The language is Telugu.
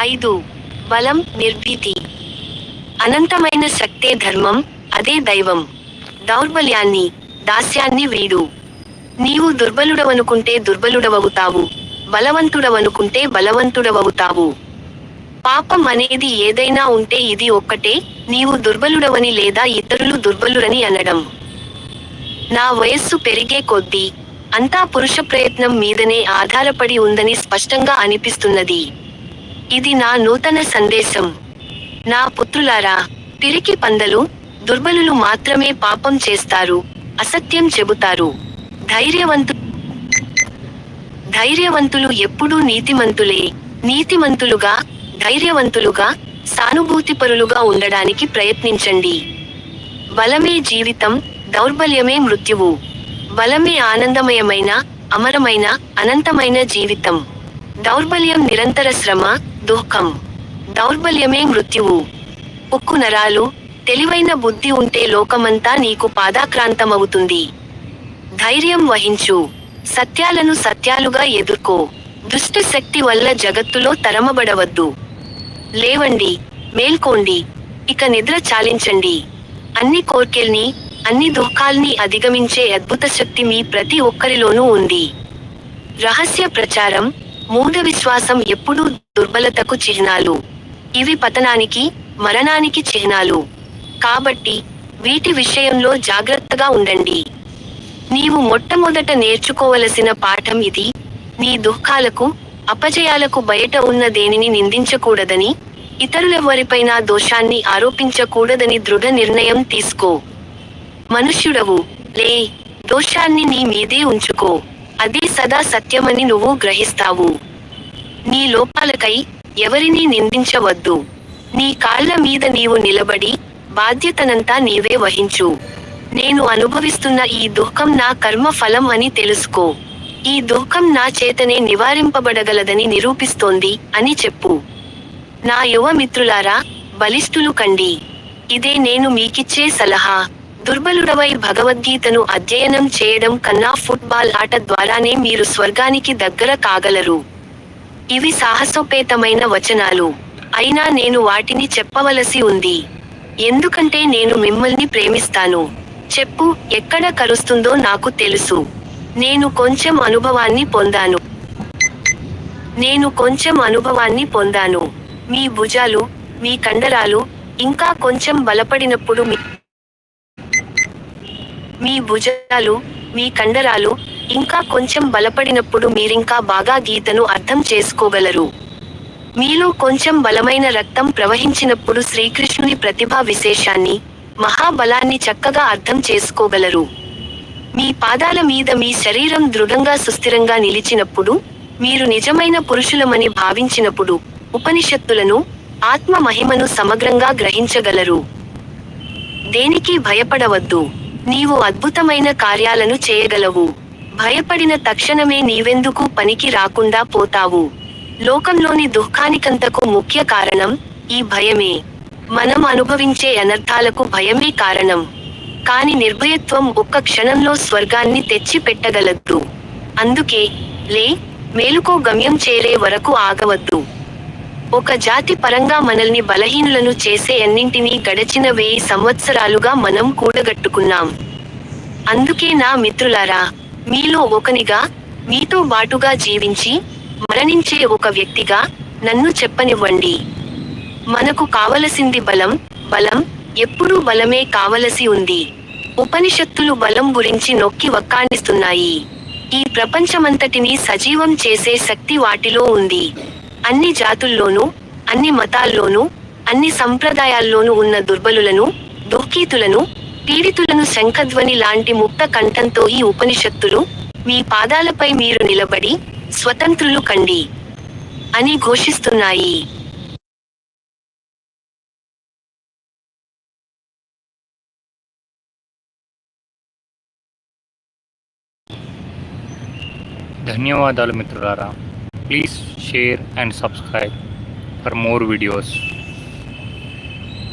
ఐదు. బలం నిర్భీతి. అనంతమైన శక్తే ధర్మం అదే దైవం. దౌర్బల్యాన్ని దాస్యాన్ని వీడు. నీవు దుర్బలుడవనుకుంటే దుర్బలుడవవుతావు. బలవంతుడవనుకుంటే బలవంతుడవవుతావు. పాపం అనేది ఏదైనా ఉంటే ఇది ఒక్కటే నీవు దుర్బలుడవని లేదా ఇతరులు దుర్బలురని అనడం. నా వయస్సు పెరిగే కొద్దీ అంతా పురుష ప్రయత్నం మీదనే ఆధారపడి ఉందని స్పష్టంగా అనిపిస్తున్నది. ఇది నా నూతన సందేశం. నా పుత్రులారా తిరిగి పందలు దుర్బలులు మాత్రమే పాపం చేస్తారు అసత్యం చెబుతారు. ధైర్యవంతు ధైర్యవంతులు ఎప్పుడూ నీతిమంతులే. నీతిమంతులుగా ధైర్యవంతులుగా సానుభూతిపరులుగా ఉండడానికి ప్రయత్నించండి. బలమే జీవితం దౌర్బల్యమే మృత్యువు. బలమే ఆనందమయమైన అమరమైన అనంతమైన జీవితం. దౌర్బల్యం నిరంతర శ్రమ దుఃఖం దౌర్బల్యమే మృత్యువు. ఉక్కు నరాలు తెలివైన బుద్ధి ఉంటే లోకమంతా నీకు పాదాక్రాంతమవుతుంది. ధైర్యం వహించు సత్యాలను సత్యాలుగా ఎదుర్కో. దుష్ట శక్తి వల్ల జగత్తులో తరమబడవద్దు. లేవండి మేల్కోండి ఇక నిద్ర చాలించండి. అన్ని కోర్కెల్ని అన్ని దుఃఖాల్ని అధిగమించే అద్భుత శక్తి మీ ప్రతి ఒక్కరిలోనూ ఉంది. రహస్య ప్రచారం మూఢ విశ్వాసం ఎప్పుడూ దుర్బలతకు చిహ్నాలు. ఇవి పతనానికి మరణానికి చిహ్నాలు. కాబట్టి వీటి విషయంలో జాగ్రత్తగా ఉండండి. నీవు మొట్టమొదట నేర్చుకోవలసిన పాఠం ఇది నీ దుఃఖాలకు అపజయాలకు బయట ఉన్న దేనిని నిందించకూడదని ఇతరులెవ్వరిపైనా దోషాన్ని ఆరోపించకూడదని దృఢ నిర్ణయం తీసుకో. మనుష్యుడవు లే దోషాన్ని నీ మీదే ఉంచుకో. అదే సదా సత్యమని నువ్వు గ్రహిస్తావు. నీ లోపాలకై ఎవరినీ నిందించవద్దు. నీ కాళ్ళ మీద నీవు నిలబడి బాధ్యతనంతా నీవే వహించు. నేను అనుభవిస్తున్న ఈ దుఃఖం నా కర్మ ఫలం అని తెలుసుకో. ఈ దుఃఖం నా చేతనే నివారింపబడగలదని నిరూపిస్తోంది అని చెప్పు. నా యువ మిత్రులారా బలిష్ఠులు కండి. ఇదే నేను మీకిచ్చే సలహా. దుర్బలుడవై భగవద్గీతను అధ్యయనం చేయడం కన్నా ఫుట్బాల్ ఆట ద్వారానే మీరు స్వర్గానికి దగ్గర కాగలరు. ఇవి సాహసోపేతమైన వచనాలు. అయినా నేను వాటిని చెప్పవలసి ఉంది. ఎందుకంటే నేను మిమ్మల్ని ప్రేమిస్తాను. చెప్పు ఎక్కడ కలుస్తుందో నాకు తెలుసు. నేను కొంచెం అనుభవాన్ని పొందాను. నేను కొంచెం అనుభవాన్ని పొందాను. మీ భుజాలు మీ కండరాలు ఇంకా కొంచెం బలపడినప్పుడు మీ మీ భుజాలు మీ కండరాలు ఇంకా కొంచెం బలపడినప్పుడు మీరింకా బాగా గీతను అర్థం చేసుకోగలరు. మీలో కొంచెం బలమైన రక్తం ప్రవహించినప్పుడు శ్రీకృష్ణుని ప్రతిభా విశేషాన్ని మహాబలాన్ని చక్కగా అర్థం చేసుకోగలరు. మీ పాదాల మీద మీ శరీరం దృఢంగా సుస్థిరంగా నిలిచినప్పుడు మీరు నిజమైన పురుషులమని భావించినప్పుడు ఉపనిషత్తులను ఆత్మ మహిమను సమగ్రంగా గ్రహించగలరు. దేనికి భయపడవద్దు. నీవు అద్భుతమైన కార్యాలను చేయగలవు. భయపడిన తక్షణమే నీవెందుకు పనికి రాకుండా పోతావు. లోకంలోని దుఃఖానికంతకు ముఖ్య కారణం ఈ భయమే. మనం అనుభవించే అనర్థాలకు భయమే కారణం. కాని నిర్భయత్వం ఒక్క క్షణంలో స్వర్గాన్ని తెచ్చి పెట్టగలదు అందుకే లే మేలుకో గమ్యం చేరే వరకు ఆగవద్దు. ఒక జాతి పరంగా మనల్ని బలహీనులను చేసే అన్నింటినీ గడచిన వెయ్యి సంవత్సరాలుగా మనం కూడగట్టుకున్నాం. అందుకే నా మిత్రులారా మీలో ఒకనిగా మీతో బాటుగా జీవించి మరణించే ఒక వ్యక్తిగా నన్ను చెప్పనివ్వండి. మనకు కావలసింది బలం బలం ఎప్పుడూ బలమే కావలసి ఉంది. ఉపనిషత్తులు బలం గురించి నొక్కి వక్కానిస్తున్నాయి ఈ ప్రపంచమంతటిని సజీవం చేసే శక్తి వాటిలో ఉంది. అన్ని జాతుల్లోనూ అన్ని మతాల్లోనూ అన్ని సంప్రదాయాల్లోనూ ఉన్న దుర్బలులను దుఃఖీతులను పీడితులను శంఖధ్వని లాంటి ముక్త కంఠంతో ఈ ఉపనిషత్తులు మీ పాదాలపై మీరు నిలబడి స్వతంత్రులు కండి అని ఘోషిస్తున్నాయి. ధన్యవాదాలు మిత్రులారా. Please share and subscribe for more videos.